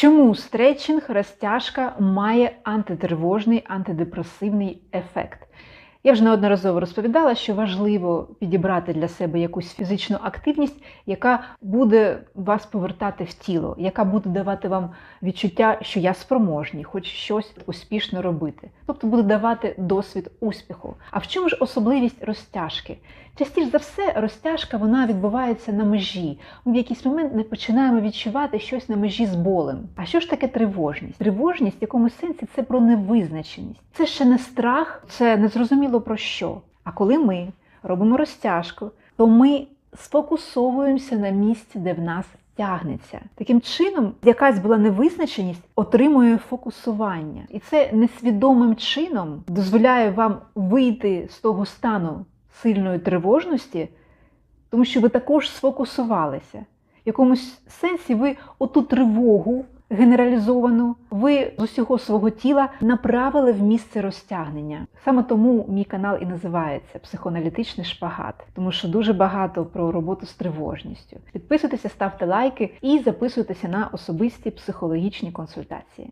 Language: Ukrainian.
Чому стретчинг, розтяжка має антитривожний, антидепресивний ефект? Я вже неодноразово розповідала, що важливо підібрати для себе якусь фізичну активність, яка буде вас повертати в тіло, яка буде давати вам відчуття, що я спроможний, хоч щось успішно робити. Тобто буде давати досвід успіху. А в чому ж особливість розтяжки? Частіше за все, розтяжка вона відбувається на межі. Ми в якийсь момент не починаємо відчувати щось на межі з болем. А що ж таке тривожність? Тривожність в якомусь сенсі це про невизначеність. Це ще не страх, це не зрозуміло про що. А коли ми робимо розтяжку, то ми сфокусовуємося на місці, де в нас тягнеться. Таким чином, якась була невизначеність отримує фокусування. І це несвідомим чином дозволяє вам вийти з того стану сильної тривожності, тому що ви також сфокусувалися. В якомусь сенсі ви оту тривогу генералізовану, ви з усього свого тіла направили в місце розтягнення. Саме тому мій канал і називається Психоаналітичний шпагат, тому що дуже багато про роботу з тривожністю. Підписуйтеся, ставте лайки і записуйтеся на особисті психологічні консультації.